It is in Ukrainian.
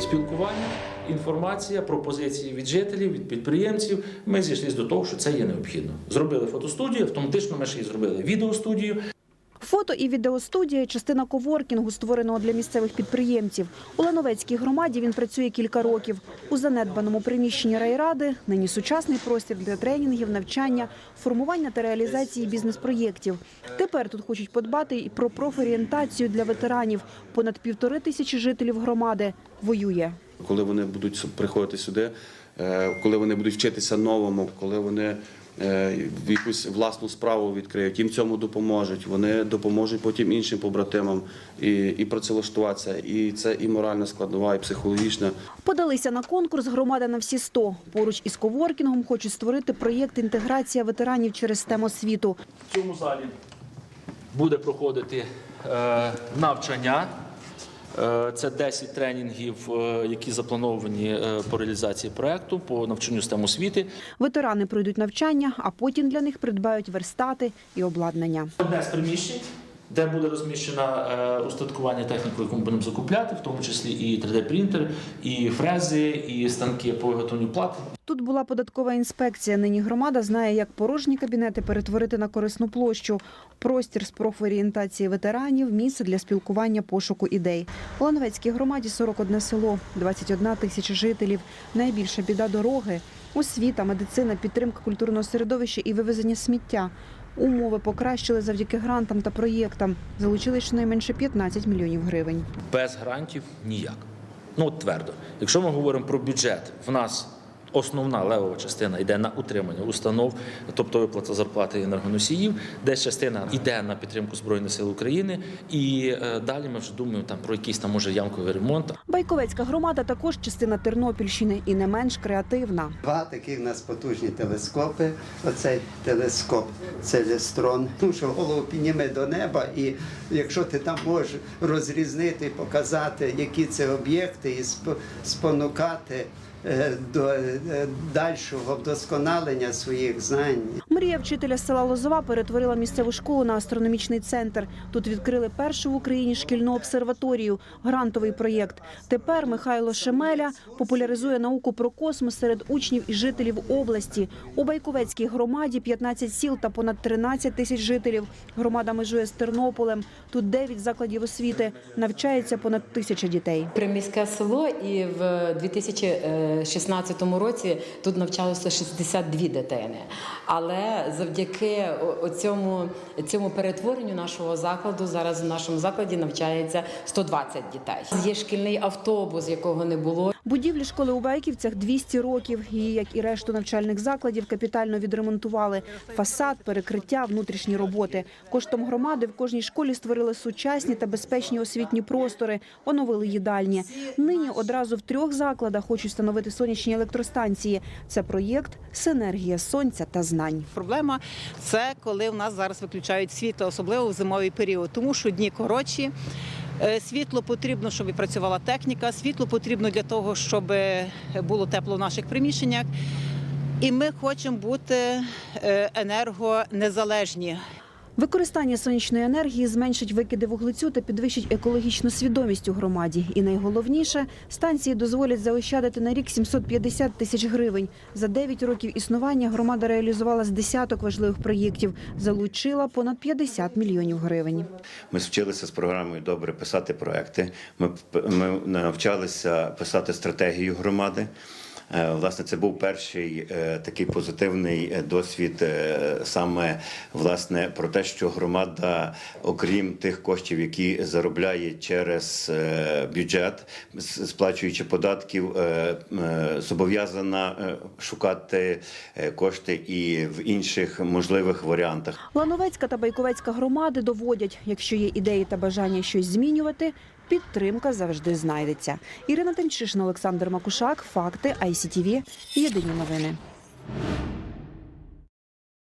Спілкування, інформація, пропозиції від жителів, від підприємців. Ми зійшлися до того, що це є необхідно. Зробили фотостудію, автоматично ми ще й зробили відеостудію. Фото і відеостудія – частина коворкінгу, створеного для місцевих підприємців. У Лановецькій громаді він працює кілька років. У занедбаному приміщенні райради нині сучасний простір для тренінгів, навчання, формування та реалізації бізнес-проєктів. Тепер тут хочуть подбати і про профорієнтацію для ветеранів. Понад півтори тисячі жителів громади воює. коли вони будуть приходити сюди, е, коли вони будуть вчитися новому, коли вони в якусь власну справу відкриють, їм цьому допоможуть. Вони допоможуть потім іншим побратимам і, і працевлаштуватися. І це і моральна складова, і психологічна. Подалися на конкурс «Громада на всі 100». Поруч із коворкінгом хочуть створити проєкт «Інтеграція ветеранів через STEM освіту». В цьому залі буде проходити е, навчання. Е, Це 10 тренінгів, е, які заплановані е, по реалізації проекту по навчанню STEM освіти. Ветерани пройдуть навчання, а потім для них придбають верстати і обладнання. Одне з приміщень, де буде розміщено е, устаткування техніку, яку ми будемо закупляти, в тому числі і 3D-принтер, і фрези, і станки по виготовленню плат. Тут була податкова інспекція. Нині громада знає, як порожні кабінети перетворити на корисну площу. Простір з профорієнтації ветеранів, місце для спілкування, пошуку ідей. У Лановецькій громаді 41 село, 21 тисяча жителів. Найбільша біда – дороги, освіта, медицина, підтримка культурного середовища і вивезення сміття. Умови покращили завдяки грантам та проєктам. Залучили щонайменше 15 мільйонів гривень. Без грантів ніяк. Ну от твердо. Якщо ми говоримо про бюджет, в нас основна левова частина йде на утримання установ, тобто виплата зарплати енергоносіїв, десь частина йде на підтримку Збройних сил України, і е, далі ми вже думаємо там про якийсь там може ямковий ремонт. Байковецька громада також частина Тернопільщини і не менш креативна. Два такі в нас потужні телескопи. Оцей телескоп Целестрон. Ну, що голову підніме до неба, і якщо ти там можеш розрізнити, показати, які це об'єкти, і спонукати до е, дальшого вдосконалення своїх знань. Мрія вчителя села Лозова перетворила місцеву школу на астрономічний центр. Тут відкрили першу в Україні шкільну обсерваторію, грантовий проєкт. Тепер Михайло Шемеля популяризує науку про космос серед учнів і жителів області. У Байковецькій громаді 15 сіл та понад 13 тисяч жителів. Громада межує з Тернополем. Тут 9 закладів освіти. Навчається понад тисяча дітей. Приміське село, і в 2016 році тут навчалося 62 дитини. Але завдяки о- цьому, цьому перетворенню нашого закладу зараз в нашому закладі навчається 120 дітей. Є шкільний автобус, якого не було. Будівлі школи у Байківцях 200 років. Її, як і решту навчальних закладів, капітально відремонтували. Фасад, перекриття, внутрішні роботи. Коштом громади в кожній школі створили сучасні та безпечні освітні простори, оновили їдальні. Нині одразу в трьох закладах хочуть встановити сонячні електростанції. Це проєкт «Синергія сонця та знань». Проблема це коли в нас зараз виключають світло, особливо в зимовий період, тому що дні коротші. Е, Світло потрібно, щоб і працювала техніка. Світло потрібно для того, щоб було тепло в наших приміщеннях. І ми хочемо бути е, енергонезалежні. Використання сонячної енергії зменшить викиди вуглецю та підвищить екологічну свідомість у громаді. І найголовніше, станції дозволять заощадити на рік 750 тисяч гривень. За 9 років існування громада реалізувала з десяток важливих проєктів, залучила понад 50 мільйонів гривень. Ми вчилися з програмою добре писати проекти. Ми, ми навчалися писати стратегію громади. Е, Власне, це був перший е, такий позитивний е, досвід, саме власне про те, що громада, окрім тих коштів, які заробляє через бюджет, сплачуючи податків, зобов'язана шукати кошти і в інших можливих варіантах. Лановецька та Байковецька громади доводять, якщо є ідеї та бажання щось змінювати, підтримка завжди знайдеться. Ірина Тимчишина, Олександр Макушак, факти ICTV, Єдині новини.